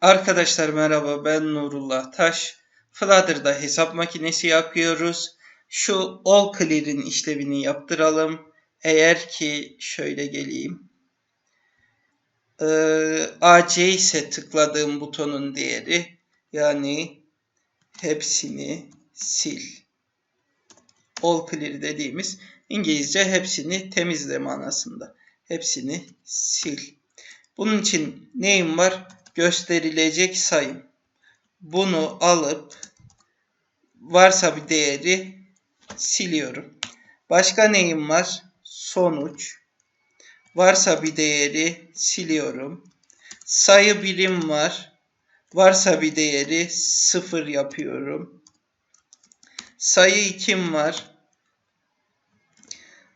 Arkadaşlar merhaba ben Nurullah Taş. Flutter'da hesap makinesi yapıyoruz. Şu all clear'in işlevini yaptıralım. Eğer ki şöyle geleyim. Ee, AC ise tıkladığım butonun değeri yani hepsini sil. All clear dediğimiz İngilizce hepsini temizle manasında. Hepsini sil. Bunun için neyim var? Gösterilecek sayım. Bunu alıp varsa bir değeri siliyorum. Başka neyim var? Sonuç. Varsa bir değeri siliyorum. Sayı birim var. Varsa bir değeri sıfır yapıyorum. Sayı ikim var.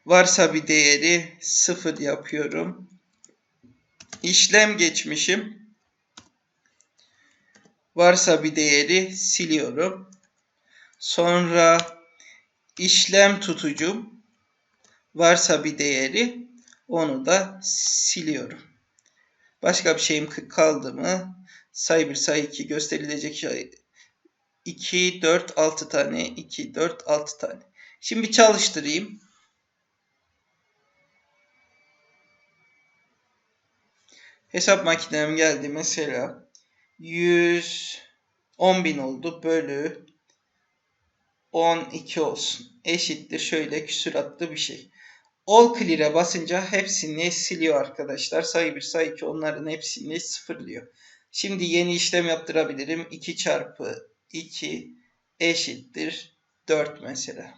Varsa bir değeri sıfır yapıyorum. İşlem geçmişim. Varsa bir değeri siliyorum. Sonra işlem tutucum. Varsa bir değeri onu da siliyorum. Başka bir şeyim kaldı mı? Sayı 1, sayı 2 gösterilecek şey 2, 4, 6 tane. 2, 4, 6 tane. Şimdi çalıştırayım. Hesap makinem geldi mesela 100 bin oldu bölü 12 olsun. Eşittir şöyle küsuratlı bir şey. All clear'e basınca hepsini siliyor arkadaşlar. Sayı 1, sayı 2 onların hepsini sıfırlıyor. Şimdi yeni işlem yaptırabilirim. 2 çarpı 2 eşittir 4 mesela.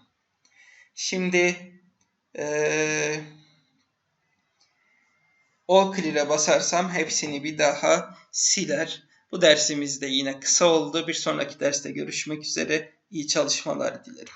Şimdi ee, All clear'e basarsam hepsini bir daha siler. Bu dersimiz de yine kısa oldu. Bir sonraki derste görüşmek üzere. İyi çalışmalar dilerim.